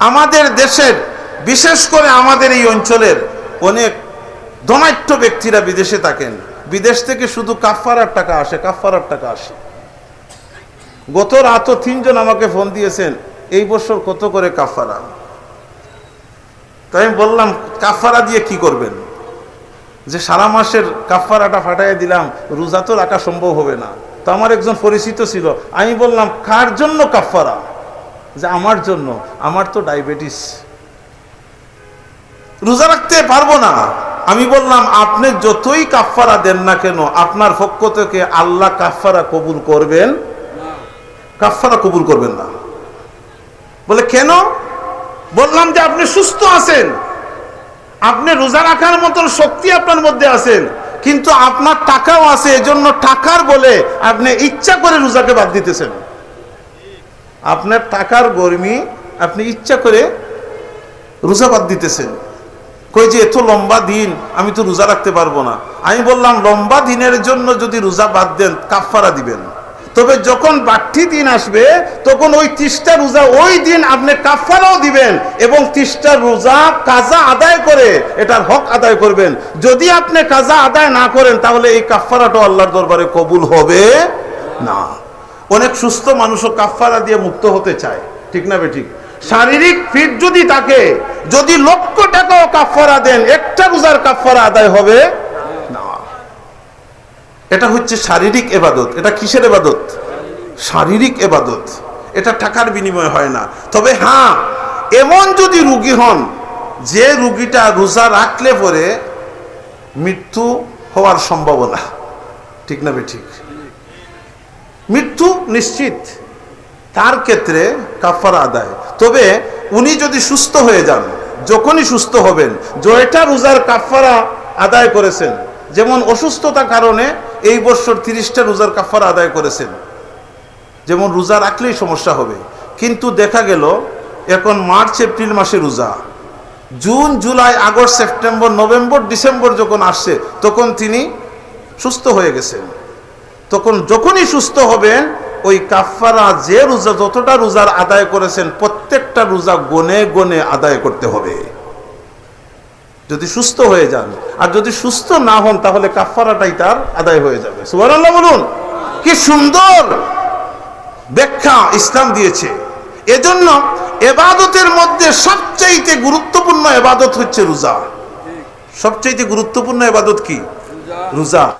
আমাদের দেশের, বিশেষ করে আমাদের এই অঞ্চলের অনেক ধনাঢ্য ব্যক্তিরা বিদেশে থাকেন। বিদেশ থেকে শুধু কাফারার টাকা আসে কাফারার টাকা আসে। গত রাতও তিনজন আমাকে ফোন দিয়েছেন, এই বছর কত করে কাফারা তাই আমি বললাম কাফারা দিয়ে কি করবেন? যে সারা মাসের কাফারাটা ফাটাই দিলাম, রোজা তো রাখা সম্ভব হবে না। তো আমার একজন পরিচিত ছিল, আমি বললাম, কার জন্য কাফারা যে আমার জন্য, আমার তো ডায়াবেটিস। রোজা রাখতে পারব না। আমি বললাম, আপনি যতই কাফারা দেন না কেন, আপনার পক্ষ থেকে আল্লাহ কাফারা কবুল করবেন? কাফারা কবুল করবেন না। বলে, কেন? বললাম যে আপনি সুস্থ আছেন। আপনি রোজা রাখার মতন শক্তি আপনার মধ্যে আছেন। কিন্তু আপনার টাকাও আছে, এজন্য টাকার বলে আপনি ইচ্ছা করে রোজাকে বাদ দিতেছেন। আপনার টাকার গরমি আপনি ইচ্ছা করে রোজা বাদ দিতেছেন। কই যে এত লম্বা দিন, আমি তো রোজা রাখতে পারব না। আমি বললাম, লম্বা দিনের জন্য যদি রোজা বাদ দেন কাফারা দিবেন। তবে যখন বাড়তি দিন আসবে, তখন ওই তিরিশটা রোজা ওই দিন আপনি কাফারাও দিবেন এবং তিরিশটা রোজা কাজা আদায় করে এটার হক আদায় করবেন। যদি আপনি কাজা আদায় না করেন, তাহলে এই কাফারাটাও আল্লাহর দরবারে কবুল হবে না। অনেক সুস্থ মানুষও কাফারা দিয়ে মুক্ত হতে চায়। ঠিক না বে ঠিক? শারীরিক ফিট যদি থাকে, যদি লক্ষ টাকাও কাফারা দেন, একটা রোজার কাফারা আদায় হবে না। এটা হচ্ছে শারীরিক এবাদত। এটা কিসের এবাদত? শারীরিক এবাদত। এটা টাকার বিনিময় হয় না। তবে হ্যাঁ এমন যদি রুগী হন, যে রুগীটা রোজা রাখলে পরে মৃত্যু হওয়ার সম্ভাবনা। ঠিক না বে ঠিক? মৃত্যু নিশ্চিত। তার ক্ষেত্রে কাফারা আদায়। তবে উনি যদি সুস্থ হয়ে যান, যখনই সুস্থ হবেন, জয়টা রোজার কাফারা আদায় করেছেন। যেমন অসুস্থতার কারণে এই বছর তিরিশটা রোজার কাফারা আদায় করেছেন। যেমন রোজা রাখলেই সমস্যা হবে। কিন্তু দেখা গেল, এখন মার্চ, এপ্রিল মাসে রোজা। June, July, August, September, November, December যখন আসছে, তখন তিনি সুস্থ হয়ে গেছেন। তখন যখনই সুস্থ হবেন, ওই কাফারা যে রোজা, যতটা রোজার আদায় করেছেন, প্রত্যেকটা রোজা গনে গনে আদায় করতে হবে। যদি সুস্থ হয়ে যান, আর যদি সুস্থ না হন, তাহলে কাফারাটাই তার আদায় হয়ে যাবে। সুবহানাল্লাহ বলুন। কি সুন্দর ব্যাখ্যা ইসলাম দিয়েছে। এজন্য এবাদতের মধ্যে সবচাইতে গুরুত্বপূর্ণ এবাদত হচ্ছে রোজা। সবচাইতে গুরুত্বপূর্ণ এবাদত কি? রোজা।